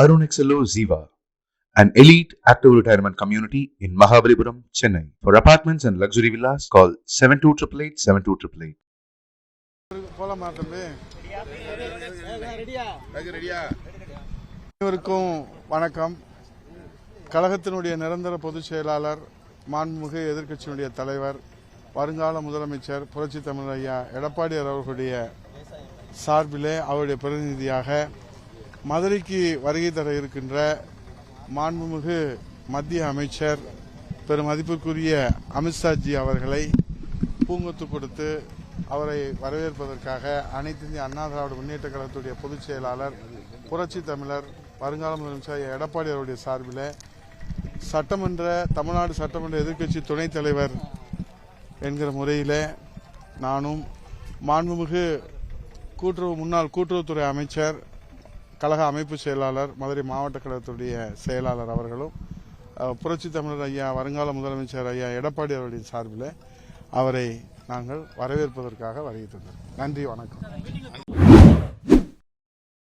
Arun XLO Ziva, an elite active retirement community in Mahabalipuram, Chennai. For apartments and luxury villas, call 72888 72888. போலாமா தம்பி அனைவருக்கும் வணக்கம் கழகத்தினுடைய நிரந்தர பொதுச் செயலாளர் மாண்புமிகு எதிர்க்கட்சியினுடைய தலைவர் வருங்கால முதலமைச்சர் புரட்சி தமிழர் ஐயா எடப்பாடியார் அவர்களுடைய சார்பிலே அவருடைய பிரதிநிதியாக மதுரைக்கு வருகை தர இருக்கின்ற மாண்புமிகு மத்திய அமைச்சர் பெரும் மதிப்பிற்குரிய அமித்ஷாஜி அவர்களை பூங்கொத்து கொடுத்து அவரை வரவேற்பதற்காக அனைத்து இந்திய அண்ணா திராவிட முன்னேற்ற கழகத்துடைய பொதுச் செயலாளர் புரட்சி தமிழர் வருங்கால முதலமைச்சர் எடப்பாடி அவருடைய சார்பில் சட்டமன்ற தமிழ்நாடு சட்டமன்ற எதிர்க்கட்சி துணைத் தலைவர் என்கிற முறையில் நானும் மாண்புமிகு கூட்டுறவு முன்னாள் கூட்டுறவுத்துறை அமைச்சர் கழக அமைப்பு செயலாளர் மதுரை மாவட்ட கழகத்துடைய செயலாளர் அவர்களும் புரட்சி தமிழர் ஐயா வருங்கால முதலமைச்சர் ஐயா எடப்பாடி அவருடைய சார்பில் அவரை நாங்கள் வரவேற்பதற்காக வருகை தந்தோம். நன்றி வணக்கம்.